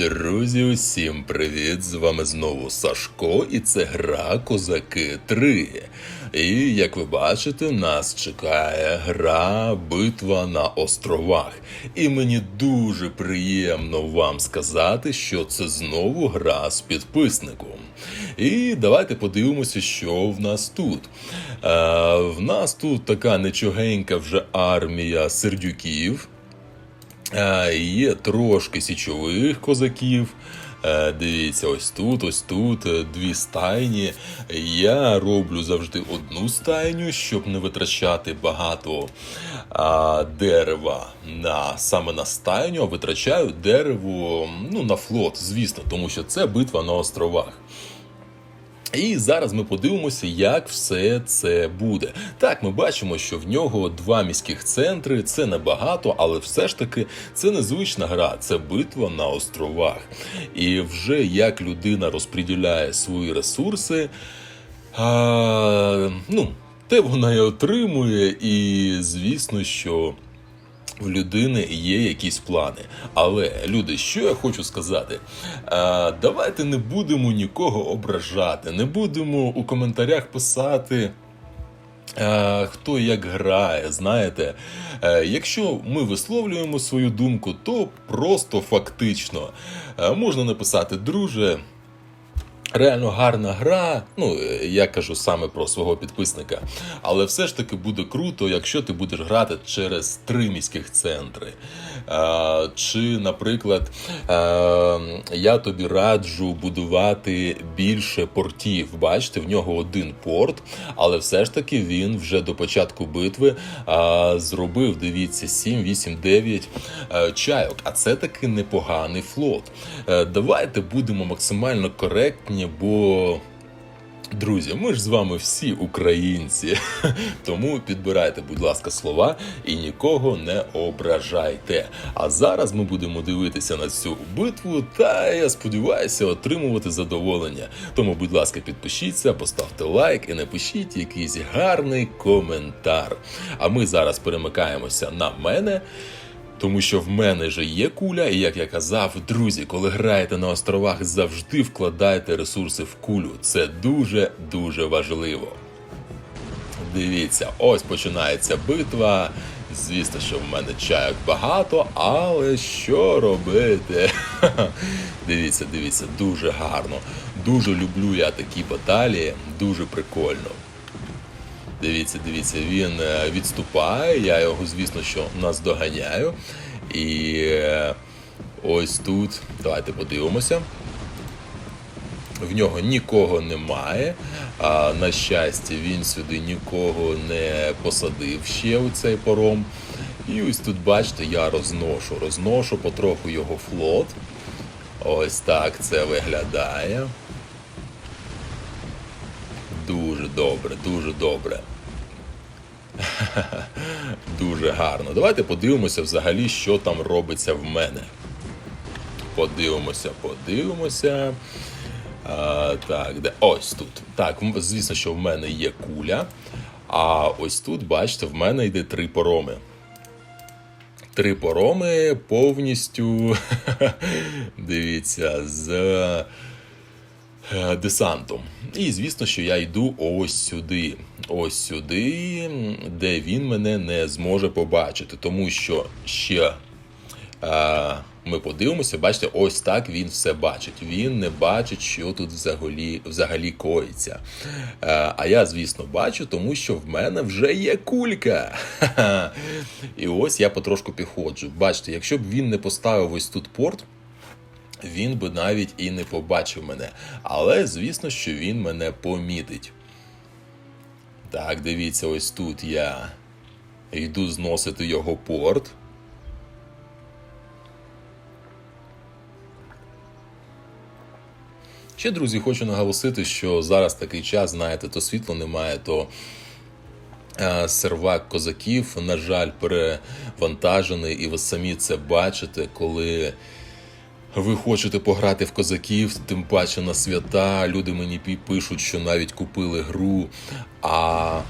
Друзі, усім привіт! З вами знову Сашко, і це гра Козаки 3. І як ви бачите, нас чекає гра Битва на островах. І мені дуже приємно вам сказати, що це знову гра з підписником. І давайте подивимося, що в нас тут. Е, в нас тут така нечогенька вже армія сердюків. Е, Є трошки січових козаків. Е, Дивіться, ось тут, ось тут е, дві стайні. Я роблю завжди одну стайню, щоб не витрачати багато а, дерева на саме на стайню, а витрачаю дерево ну, на флот, звісно, тому що це битва на островах. І зараз ми подивимося, як все це буде. Так, ми бачимо, що в нього два міських центри. Це небагато, але все ж таки це незвична гра, це битва на островах. І вже як людина розподіляє свої ресурси, а, ну, те вона і отримує, і звісно, що. В людини є якісь плани. Але, люди, що я хочу сказати? А, давайте не будемо нікого ображати, не будемо у коментарях писати. Хто як грає, знаєте, Е, якщо ми висловлюємо свою думку, то просто фактично Е, можна написати, друже, Реально гарна гра, ну е, я кажу саме про свого підписника. Але все ж таки буде круто, якщо ти будеш грати через три міських центри. А, чи, наприклад, а, я тобі раджу будувати більше портів. Бачите, в нього один порт, але все ж таки він вже до початку битви а, зробив, дивіться, 7, 8, 9 а, чайок. А це таки непоганий флот. Е, Давайте будемо максимально коректні, бо. Друзі, ми ж з вами всі українці, тому підбирайте, будь ласка, слова і нікого не ображайте. А зараз ми будемо дивитися на цю битву, та я сподіваюся отримувати задоволення. Тому, будь ласка, підпишіться, поставте лайк і напишіть якийсь гарний коментар. А ми зараз перемикаємося на мене. Тому що в мене же є куля, і як я казав, друзі, коли граєте на островах, завжди вкладайте ресурси в кулю. Це дуже дуже важливо. Дивіться, ось починається битва. Звісно, що в мене чайок багато, але що робити? Дивіться, дивіться, дуже гарно. Дуже люблю я такі баталії, дуже прикольно. Дивіться, дивіться, він е, відступає. Я його, звісно, що наздоганяю. І е, ось тут, давайте подивимося. В нього нікого немає. А, на щастя, він сюди нікого не посадив ще у цей паром. І ось тут, бачите, я розношу, розношу потроху його флот. Ось так це виглядає. Дуже добре, дуже добре. Дуже гарно. Давайте подивимося взагалі, що там робиться в мене. Подивимося, подивимося. А, так, де? Ось тут. Так, звісно, що в мене є куля. А ось тут, бачите, в мене йде три пороми. Три пороми повністю. Дивіться, з десантом. І звісно, що я йду ось сюди. Ось сюди, де він мене не зможе побачити, тому що ще. е, Ми подивимося, бачите, ось так він все бачить. Він не бачить, що тут взагалі, взагалі коїться. Е, А я, звісно, бачу, тому що в мене вже є кулька. І ось я потрошку підходжу. Бачите, якщо б він не поставив ось тут порт, він би навіть і не побачив мене. Але звісно, що він мене помітить. Так, дивіться, ось тут я йду зносити його порт. Ще, друзі, хочу наголосити, що зараз такий час, знаєте, то світла немає, то е, сервак козаків, на жаль, перевантажений, і ви самі це бачите, коли. Ви хочете пограти в козаків, тим паче на свята. Люди мені пишуть, що навіть купили гру. А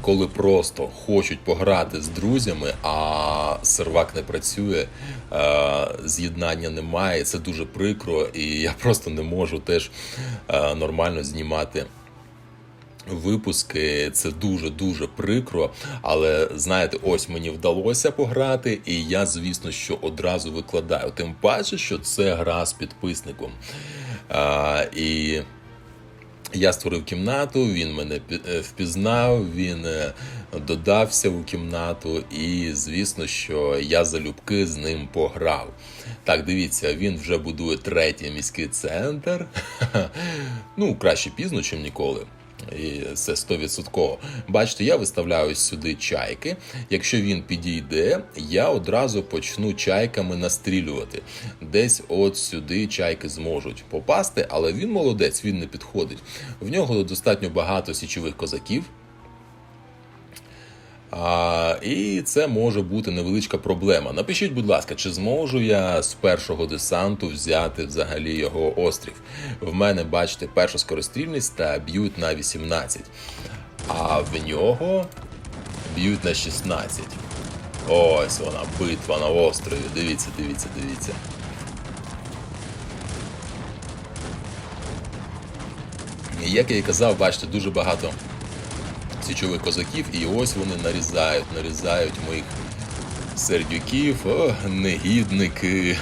коли просто хочуть пограти з друзями, а сервак не працює, е, з'єднання немає, це дуже прикро, і я просто не можу теж е, нормально знімати випуски. Це дуже дуже прикро. Але знаєте, ось мені вдалося пограти, і я, звісно, що одразу викладаю. Тим паче, що це гра з підписником. А, і я створив кімнату, він мене е, впізнав, він е, додався у кімнату, і звісно, що я залюбки з ним пограв. Так, дивіться, він вже будує третій міський центр. Ну, краще пізно, чим ніколи. І це 100%. Бачите, я виставляю сюди чайки. Якщо він підійде, я одразу почну чайками настрілювати. Десь от сюди чайки зможуть попасти, але він молодець, він не підходить. В нього достатньо багато січових козаків. А, і це може бути невеличка проблема. Напишіть, будь ласка, чи зможу я з першого десанту взяти взагалі його острів? В мене, бачите, перша скорострільність та б'ють на 18, а в нього б'ють на 16. Ось вона, битва на острові. Дивіться, дивіться, дивіться. Як я і казав, бачите, дуже багато січових козаків, і ось вони нарізають, нарізають моїх сердюків, о, негідники.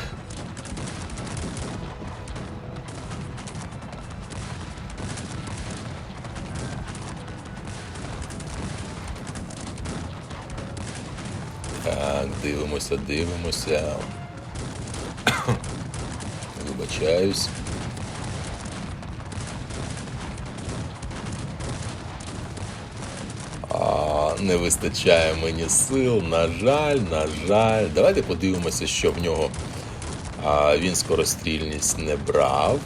Так, дивимося, дивимося. Вибачаюсь. А, не вистачає мені сил, на жаль, на жаль. Давайте подивимося, що в нього а, він скорострільність не брав.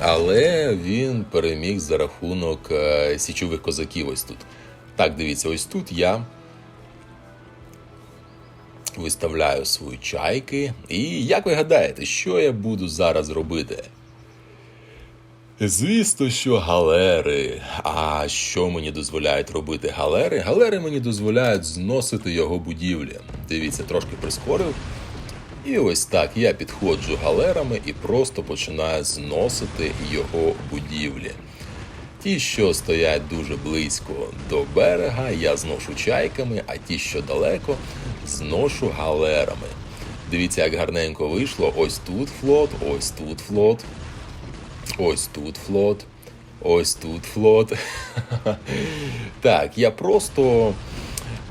Але він переміг за рахунок е, січових козаків ось тут. Так, дивіться, ось тут я виставляю свої чайки. І як ви гадаєте, що я буду зараз робити? Звісно, що галери. А що мені дозволяють робити галери? Галери мені дозволяють зносити його будівлі. Дивіться, трошки прискорив. І ось так я підходжу галерами і просто починаю зносити його будівлі. Ті, що стоять дуже близько до берега, я зношу чайками, а ті, що далеко, зношу галерами. Дивіться, як гарненько вийшло. Ось тут флот, ось тут флот. Ось тут флот. Ось тут флот. Так, я просто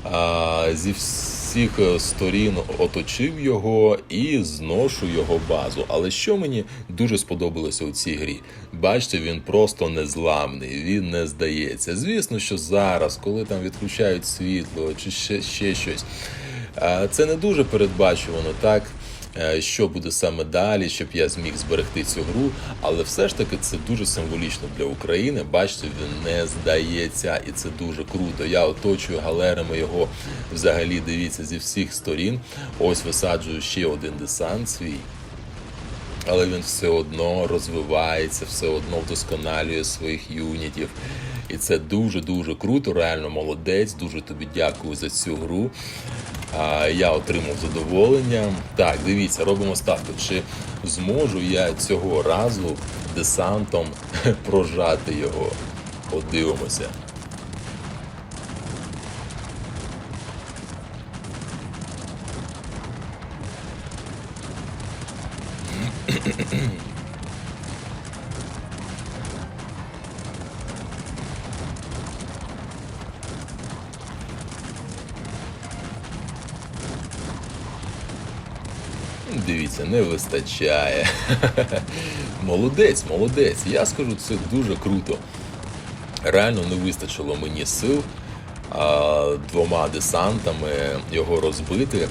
а, зі всіх сторін оточив його і зношу його базу. Але що мені дуже сподобалося у цій грі? Бачите, він просто незламний, він не здається. Звісно, що зараз, коли там відключають світло чи ще, ще щось, це не дуже передбачувано, так? Е, що буде саме далі, щоб я зміг зберегти цю гру. Але все ж таки це дуже символічно для України. Бачите, він не здається, і це дуже круто. Я оточую галерами його взагалі. Дивіться зі всіх сторін. Ось висаджую ще один десант свій. Але він все одно розвивається, все одно вдосконалює своїх юнітів. І це дуже-дуже круто, реально молодець. Дуже тобі дякую за цю гру. Я отримав задоволення. Так, дивіться, робимо ставку. Чи зможу я цього разу десантом прожати його? Подивимося. Дивіться, не вистачає. Молодець, молодець. Я скажу, це дуже круто. Реально не вистачило мені сил а, двома десантами його розбити.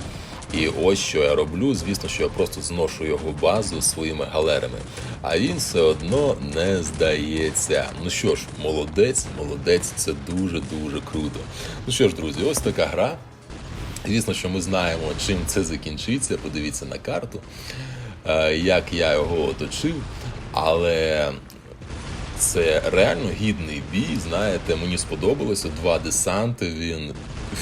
І ось що я роблю. Звісно, що я просто зношу його базу своїми галерами. А він все одно не здається. Ну що ж, молодець, молодець, це дуже-дуже круто. Ну що ж, друзі, ось така гра. Звісно, що ми знаємо, чим це закінчиться. Подивіться на карту, е, як я його оточив. Але це реально гідний бій. Знаєте, мені сподобалося два десанти. Він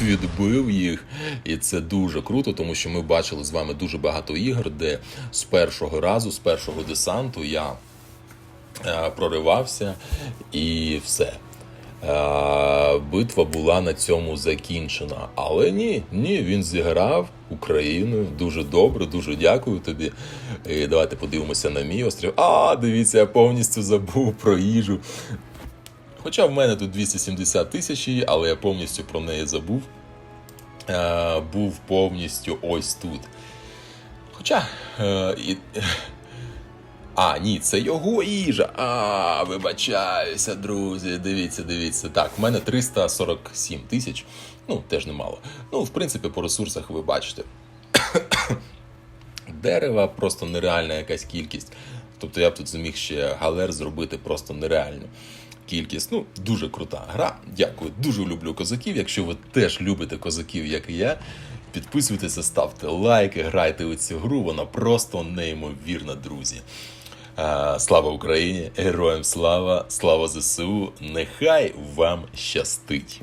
відбив їх, і це дуже круто, тому що ми бачили з вами дуже багато ігор, де з першого разу, з першого десанту я е, проривався і все. Е, Битва була на цьому закінчена. Але ні, ні, він зіграв Україною дуже добре, дуже дякую тобі. І давайте подивимося на мій острів. А, дивіться, я повністю забув про їжу. Хоча в мене тут 270 тисяч, але я повністю про неї забув. Е, був повністю ось тут. Хоча. Е, і, а, ні, це його їжа. А, вибачаюся, друзі. Дивіться, дивіться. Так, в мене 347 тисяч. Ну, теж немало. Ну, в принципі, по ресурсах ви бачите. Дерева просто нереальна якась кількість. Тобто я б тут зміг ще галер зробити просто нереальну кількість. Ну, дуже крута гра. Дякую. Дуже люблю козаків. Якщо ви теж любите козаків, як і я, підписуйтеся, ставте лайки, грайте у цю гру. Вона просто неймовірна, друзі. Слава Україні! Героям слава! Слава ЗСУ! Нехай вам щастить!